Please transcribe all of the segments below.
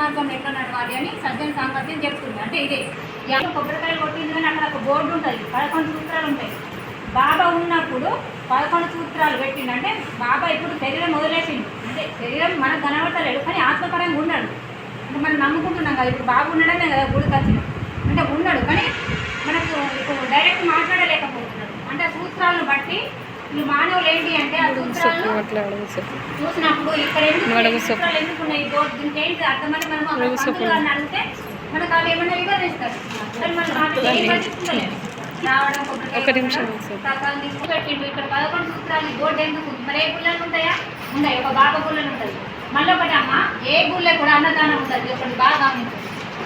మార్గం ఎట్లా నడవాలి అని సజ్జన సామర్థ్యం చెప్తుంది. అంటే ఇదే. ఎవరు కొబ్బరికాయలు కొట్టింది కానీ అక్కడ ఒక బోర్డు ఉంటుంది. పదకొండు సూత్రాలు ఉంటాయి. బాబా ఉన్నప్పుడు పదకొండు సూత్రాలు పెట్టిండు. అంటే బాబా ఇప్పుడు శరీరం వదిలేసిండు. అంటే శరీరం మనకు కనబడతలేడు కానీ ఆత్మపరంగా ఉన్నాడు. అంటే మనం నమ్ముకుంటున్నాం కదా ఇప్పుడు బాబు ఉండడమే కదా గుడికి వచ్చిన అంటే ఉన్నాడు కానీ మనకు ఇప్పుడు డైరెక్ట్ మాట్లాడలేకపోతున్నాడు. అంటే సూత్రాలను బట్టి ఈ మానవులు ఏంటి అంటే ఆ సూత్రాలు చూసినప్పుడు ఇక్కడ ఎందుకు సూత్రాలు ఎందుకు ఉన్నాయి? దీనికి ఏంటి అర్థమని మనం గారిని అడిగితే మనకు వాళ్ళు ఏమన్నా వివరిస్తారు. కానీ మనం. రావడం ఒక నిమిషం ఇక్కడ పదకొండు సూత్రాలు. బోర్డు ఎందుకు? మరి ఏ గుళ్ళలు ఉంటాయా? ఉన్నాయి. ఒక బాబా గుళ్ళలు ఉంటుంది. మళ్ళీ ఒకటి అమ్మ ఏ గుళ్ళే కూడా అన్నదానం ఉంటుంది. ఒకటి బాగా గమనించండి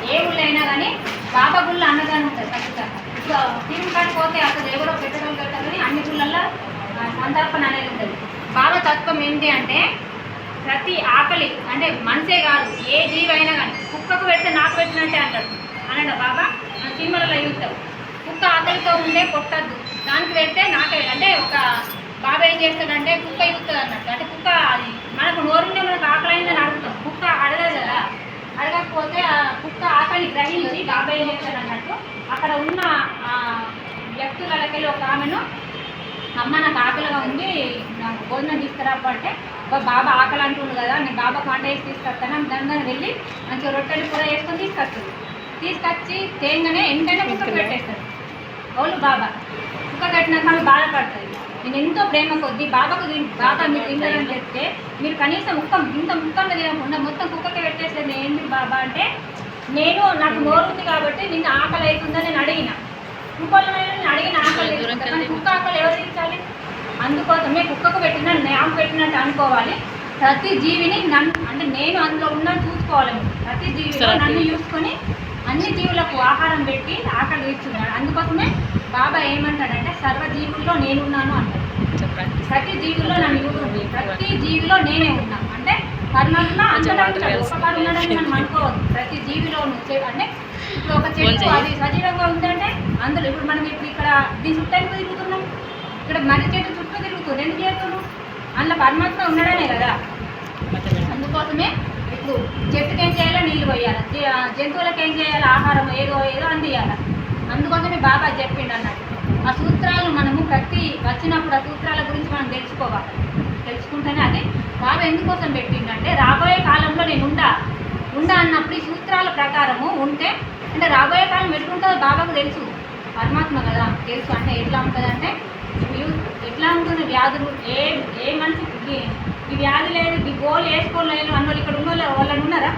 ఏ గుళ్ళు అయినా కానీ బాబా గుళ్ళ అన్నదానం ఉంటుంది ఖచ్చితంగా. ఇప్పుడు టీవీ కాడికి పోతే అసలు ఎవరో పెట్టడం పెట్టారు కానీ అన్ని గుళ్ళల్లో సంతర్పణ అనేది ఉంటుంది బాబా తత్వం ఏంటి అంటే ప్రతి ఆకలి అంటే మనిషే కాదు ఏ జీవైనా కానీ కుక్కకు పెడితే నాకు పెట్టినట్టే అంటాడు అనండి బాబా మన సినిమాలలో చూస్తావు. కుక్క ఆకలితో ఉండే కొట్టద్దు. దానికి పెడితే నాకే అంటే ఒక బాబా ఏం చేస్తాడంటే కుక్క ఇస్తుంది అన్నట్టు అంటే కుక్క అది మనకు నోరుండే మనకు ఆకలి అయిందని అడుగుతాం. కుక్క అడగదు కదా. అడగకపోతే ఆ కుక్క ఆకలి గ్రహించి బాబా ఏం చేస్తాడు అన్నట్టు అక్కడ ఉన్న వ్యక్తులకి వ్యక్తులకెళ్ళి ఒక ఆమెను అమ్మ నాకు ఆకలిగా ఉంది నాకు భోజనం తీసుకురాపు అంటే "అబ్బా, బాబా ఆకలి అంటుండు కదా నేను బాబా కాంట వేసి తీసుకొస్తాను దాని వెళ్ళి మంచిగా రొట్టెలు కూర వేసుకొని తీసుకొస్తుంది. తీసుకొచ్చి తేంగానే ఎంటనే కుక్క పెట్టేస్తారు వాళ్ళు బాబా కుక్క కట్టినాక ఆమె బాధపడుతుంది నేను ఎంతో ప్రేమ కొద్దీ బాబాకు బాబా మీరు తింటారని చెప్తే మీరు కనీసం ముక్క ఇంత ముక్కంగా తినకుండా మొత్తం కుక్కకి పెట్టేసేది ఏంటి బాబా అంటే నేను నాకు నోరు ఉంది కాబట్టి నిన్ను ఆకలి అవుతుందని నేను అడిగిన. నేను అడిగిన ఆకలి కుక్క ఆకలి ఎవరు తీర్చాలి? అందుకోసమే కుక్కకు పెట్టిన నాకు పెట్టినట్టు అనుకోవాలి. ప్రతి జీవిని నన్ను అంటే నేను అందులో ఉన్నా చూసుకోవాలి. ప్రతి జీవిలో. నన్ను చూసుకొని అన్ని జీవులకు ఆహారం పెట్టి ఆకలి తీర్చున్నాడు అందుకోసమే బాబా ఏమంటాడంటే సర్వ జీవుల్లో నేనున్నాను అంటాడు. ప్రతి జీవిలో నన్ను ప్రతి జీవిలో నేనే ఉన్నా. ఉన్నాడని మనం అనుకోవద్దు. ప్రతి జీవిలో చే- అంటే ఇప్పుడు ఒక చెట్టు అది సజీవంగా ఉందంటే అందులో ఇప్పుడు మనం ఇప్పుడు ఇక్కడ దీని చుట్టూ ఎందుకు తిరుగుతున్నాం? ఇక్కడ మర్రి చెట్టు చుట్టూ తిరుగుతుంది ఎందుకు చేస్తున్నాం అందులో పరమాత్మ ఉండడమే కదా. అందుకోసమే ఇప్పుడు చెట్టుకి ఏం చేయాలో? నీళ్ళు పోయాలి. జంతువులకు ఏం చేయాలి? ఆహారం ఏదో ఏదో అందియాలి. అందుకోసమే బాబా చెప్పిండు అన్నట్టు. ఆ సూత్రాలు మనము ప్రతి వచ్చినప్పుడు ఆ సూత్రాల గురించి మనం తెలుసుకోవాలి. తెలుసుకుంటేనే అదే. బాబు ఎందుకోసం పెట్టిండంటే రాబోయే కాలంలో నేను ఉండా ఉండా అన్నప్పుడు ఈ సూత్రాల ప్రకారము ఉంటే అంటే రాబోయే కాలం ఎట్లుంటుందో బాబాకు తెలుసు. పరమాత్మ కదా తెలుసు అంటే ఎట్లా ఉంటుందంటే ఎట్లా ఉంటుంది వ్యాధులు ఏ ఏ మనిషి ఈ వ్యాధి లేదు ఈ గోలు వేసుకోలేదు అన్న వాళ్ళు ఇక్కడ ఉన్న వాళ్ళని ఉన్నారా?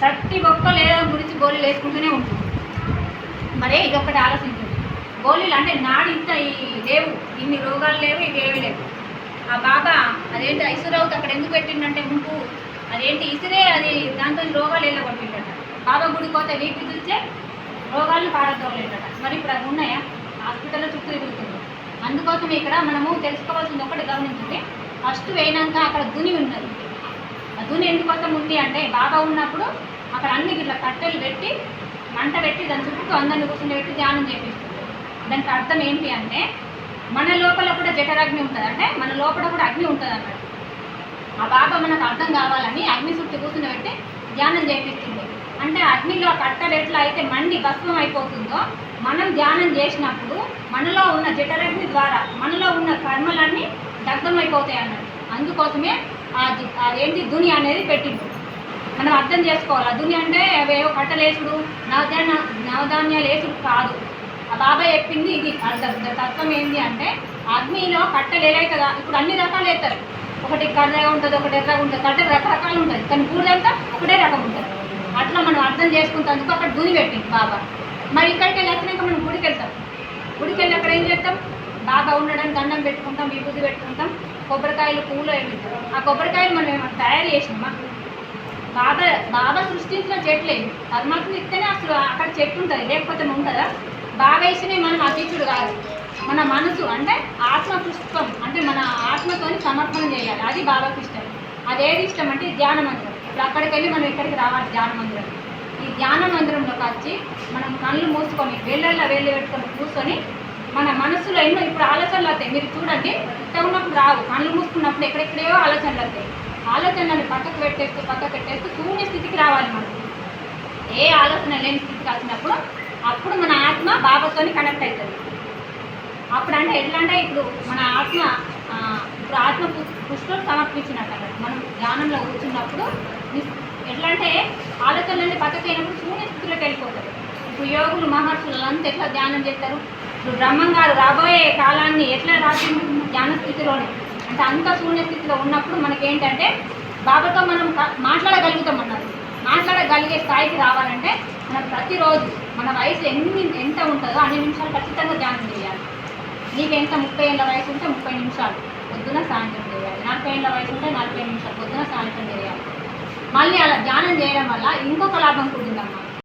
ప్రతి ఒక్కరు ఏదో గురించి గోళీలు వేసుకుంటూనే ఉంటుంది మరే ఇది ఒకటి ఆలోచించండి. గోళీలు అంటే నాడింత ఇంత ఈ లేవు. ఇన్ని రోగాలు లేవు ఇవి ఏవి లేవు. ఆ బాబా అదేంటి ఐశ్వర్యవతి అక్కడ ఎందుకు పెట్టిండంటే ముందు అదేంటి ఇసిరే అది దాంతో రోగాలు వెళ్ళగొట్టిండట బాబా గుడికి పోతే వీపు చూస్తే రోగాలను పారదోలేదట మరి ఇప్పుడు అవి ఉన్నాయా? హాస్పిటల్లో చుట్టూ తిరుగుతుంది. అందుకోసం ఇక్కడ మనము తెలుసుకోవాల్సింది ఒకటి గమనించండి. ఫస్ట్ వేయినాక అక్కడ దుని ఉన్నది. ఆ దుని ఎందుకోసం ఉంది అంటే బాబా ఉన్నప్పుడు అక్కడ అన్ని ఇట్లా కట్టెలు పెట్టి మంట పెట్టి దాని చుట్టూ అందరిని కూర్చొని పెట్టి ధ్యానం చేపిస్తుంది. దానికి అర్థం ఏంటి అంటే మన లోపల కూడా జఠరాగ్ని ఉంటుంది. అంటే మన లోపల కూడా అగ్ని ఉంటుంది అన్నట్టు ఆ బాబా మనకు అర్థం కావాలని అగ్ని చుట్టూ కూర్చుని పెట్టి ధ్యానం చేపిస్తుంది. అంటే అగ్నిలో కట్టలు ఎట్లా అయితే మండి భస్మం అయిపోతుందో మనం ధ్యానం చేసినప్పుడు మనలో ఉన్న జఠరగ్ని ద్వారా మనలో ఉన్న కర్మలన్నీ దగ్ధం అయిపోతాయి అన్నట్టు అందుకోసమే ఆ దుని అనేది పెట్టింది. మనం అర్థం చేసుకోవాలి. దుని అంటే అవేవో కట్టలేసుడు నవధాన్య నవధాన్యాలు వేసుడు కాదు. ఆ బాబాయ్ చెప్పింది ఇది. తత్వం ఏంటి అంటే అగ్నిలో కట్టెలు కదా ఇప్పుడు అన్ని రకాలు వేస్తారు. ఒకటి కర్రగా ఉంటుంది ఒకటి ఎర్రగా ఉంటుంది కట్టెలు రకరకాలు ఉంటుంది కానీ బూడిదంతా ఒకటే రకం ఉంటుంది. అట్లా మనం అర్థం చేసుకుంటేందుకు అక్కడ దుని పెట్టింది బాబా. మరి ఇక్కడికి వెళ్ళి వచ్చినాక మనం గుడికి వెళ్తాం గుడికి వెళ్ళి అక్కడ ఏం చేస్తాం? బాగా ఉండడానికి దండం పెట్టుకుంటాం విభూతి పెట్టుకుంటాం కొబ్బరికాయలు పూలు ఏమి ఆ కొబ్బరికాయలు మనం ఏమైనా తయారు చేసినామా? బాబా బాబా సృష్టించిన చెట్లే. పరమాత్మ ఇస్తేనే అసలు అక్కడ చెట్టు ఉంటుంది. లేకపోతే ఉంటుందా? భావేశమే మనం అతీతుడు కాదు. మన మనసు అంటే ఆత్మ పుష్పం అంటే మన ఆత్మతోని సమర్పణ చేయాలి. అది బాబాకి ఇష్టం అదేది ఇష్టం అంటే ధ్యాన మందిరం ఇప్పుడు అక్కడికి వెళ్ళి మనం ఇక్కడికి రావాలి? ధ్యాన మందిరం ఈ ధ్యాన మందిరంలోకి వచ్చి మనం కళ్ళు మూసుకొని వేళ్ళల్లో వేళ్ళు పెట్టుకొని కూర్చొని మన మనసులో ఎన్నో ఇప్పుడు ఆలోచనలు వస్తాయి. మీరు చూడండి ఉన్నప్పుడు రావు. కళ్ళు మూసుకున్నప్పుడు ఎక్కడెక్కడేవో ఆలోచనలు వస్తాయి. ఆలోచనలను పక్కకు పెట్టేస్తూ పక్కకు పెట్టేస్తూ శూన్య స్థితికి రావాలి మనం. ఏ ఆలోచన లేని స్థితికి వచ్చినప్పుడు అప్పుడు బాబాతోని కనెక్ట్ అవుతుంది. అప్పుడు అంటే ఎట్లా అంటే ఇప్పుడు మన ఆత్మ ఇప్పుడు ఆత్మ పు- పుష్పం సమర్పించినట్టు అన్నట్టు. మనం ధ్యానంలో కూర్చున్నప్పుడు ఎట్లా అంటే ఆలోచనలన్నీ పక్కకైనప్పుడు శూన్య స్థితిలోకి వెళ్ళిపోతారు ఇప్పుడు యోగులు మహర్షులు అంతా ఎట్లా ధ్యానం చేస్తారు? ఇప్పుడు బ్రహ్మం గారు రాబోయే కాలాన్ని ఎట్లా రాసి ధ్యాన స్థితిలోనే? అంటే అంత శూన్య స్థితిలో ఉన్నప్పుడు మనకేంటంటే బాబాతో మనం మాట్లాడగలుగుతాం అన్నారు మాట్లాడగలిగే స్థాయికి రావాలంటే మనం ప్రతిరోజు మన వయసు ఎన్ని ఎంత ఉంటుందో అన్ని నిమిషాలు ఖచ్చితంగా ధ్యానం చేయాలి. నీకు ఎంత ముప్పై ఏళ్ళ వయసు ఉంటే ముప్పై నిమిషాలు పొద్దున సాయంత్రం చేయాలి. నలభై ఏళ్ళ వయసు ఉంటే నలభై నిమిషాలు పొద్దున సాయంత్రం చేయాలి. మళ్ళీ అలా ధ్యానం చేయడం వల్ల ఇంకొక లాభం కూడా